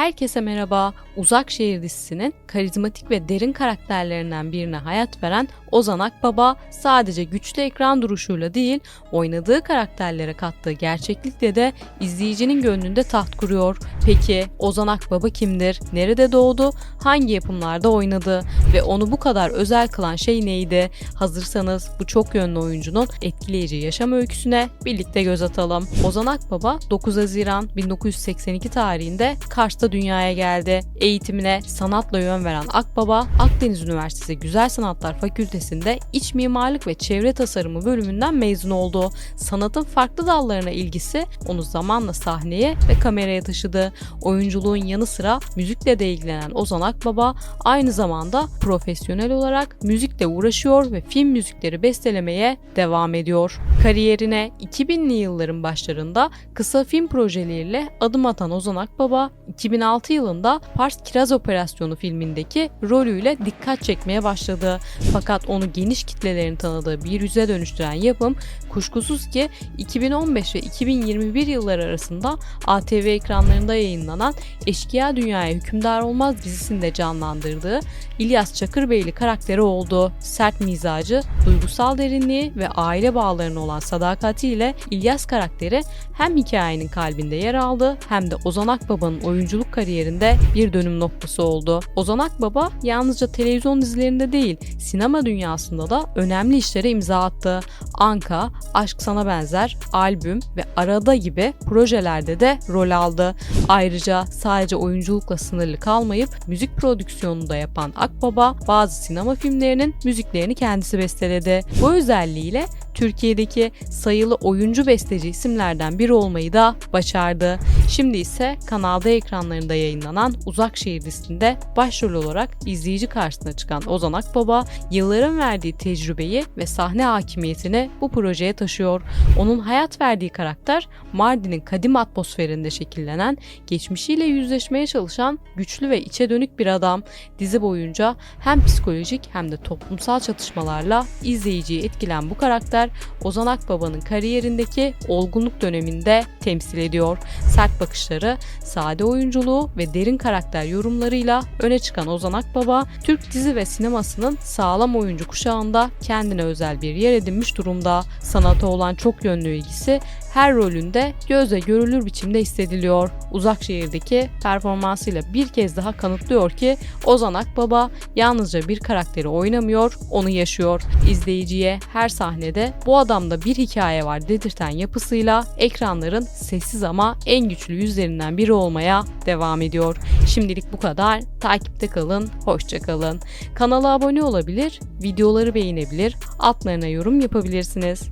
Herkese merhaba. Uzak Şehir dizisinin karizmatik ve derin karakterlerinden birine hayat veren Ozan Akbaba sadece güçlü ekran duruşuyla değil, oynadığı karakterlere kattığı gerçeklikle de izleyicinin gönlünde taht kuruyor. Peki Ozan Akbaba kimdir? Nerede doğdu? Hangi yapımlarda oynadı? Ve onu bu kadar özel kılan şey neydi? Hazırsanız bu çok yönlü oyuncunun etkileyici yaşam öyküsüne birlikte göz atalım. Ozan Akbaba 9 Haziran 1982 tarihinde Kars'ta dünyaya geldi. Eğitimine sanatla yön veren Akbaba, Akdeniz Üniversitesi Güzel Sanatlar Fakültesi'nde İç Mimarlık ve Çevre Tasarımı bölümünden mezun oldu. Sanatın farklı dallarına ilgisi onu zamanla sahneye ve kameraya taşıdı. Oyunculuğun yanı sıra müzikle de ilgilenen Ozan Akbaba aynı zamanda profesyonel olarak müzikle uğraşıyor ve film müzikleri bestelemeye devam ediyor. Kariyerine 2000'li yılların başlarında kısa film projeleriyle adım atan Ozan Akbaba, 2006 yılında Pars Kiraz Operasyonu filmindeki rolüyle dikkat çekmeye başladı. Fakat onu geniş kitlelerin tanıdığı bir yüze dönüştüren yapım kuşkusuz ki 2015 ve 2021 yılları arasında ATV ekranlarında yayınlanan Eşkıya Dünyaya Hükümdar Olmaz dizisinde canlandırdığı İlyas Çakırbeyli karakteri oldu. Sert mizacı, duygusal derinliği ve aile bağlarına olan sadakatiyle İlyas karakteri hem hikayenin kalbinde yer aldı hem de Ozan Akbaba'nın oyunculuk kariyerinde bir dönüm noktası oldu. Ozan Akbaba yalnızca televizyon dizilerinde değil, sinema dünyasında da önemli işlere imza attı. Anka, Aşk Sana Benzer, albüm ve Arada gibi projelerde de rol aldı. Ayrıca sadece oyunculukla sınırlı kalmayıp müzik prodüksiyonunu da yapan Akbaba bazı sinema filmlerinin müziklerini kendisi besteledi. Bu özelliğiyle Türkiye'deki sayılı oyuncu besteci isimlerden biri olmayı da başardı. Şimdi ise kanalda ekranlarında yayınlanan Uzak Şehir dizisinde başrol olarak izleyici karşısına çıkan Ozan Akbaba, yılların verdiği tecrübeyi ve sahne hakimiyetini bu projeye taşıyor. Onun hayat verdiği karakter Mardin'in kadim atmosferinde şekillenen, geçmişiyle yüzleşmeye çalışan güçlü ve içe dönük bir adam. Dizi boyunca hem psikolojik hem de toplumsal çatışmalarla izleyiciyi etkilen bu karakter Ozan Akbaba'nın kariyerindeki olgunluk döneminde temsil ediyor. Sert bakışları, sade oyunculuğu ve derin karakter yorumlarıyla öne çıkan Ozan Akbaba, Türk dizi ve sinemasının sağlam oyuncu kuşağında kendine özel bir yer edinmiş durumda. Sanata olan çok yönlü ilgisi her rolünde gözle görülür biçimde hissediliyor. Uzak şehirdeki performansıyla bir kez daha kanıtlıyor ki Ozan Akbaba yalnızca bir karakteri oynamıyor, onu yaşıyor. İzleyiciye her sahnede bu adamda bir hikaye var dedirten yapısıyla ekranların sessiz ama en güçlü yüzlerinden biri olmaya devam ediyor. Şimdilik bu kadar. Takipte kalın, hoşça kalın. Kanala abone olabilir, videoları beğenebilir, altlarına yorum yapabilirsiniz.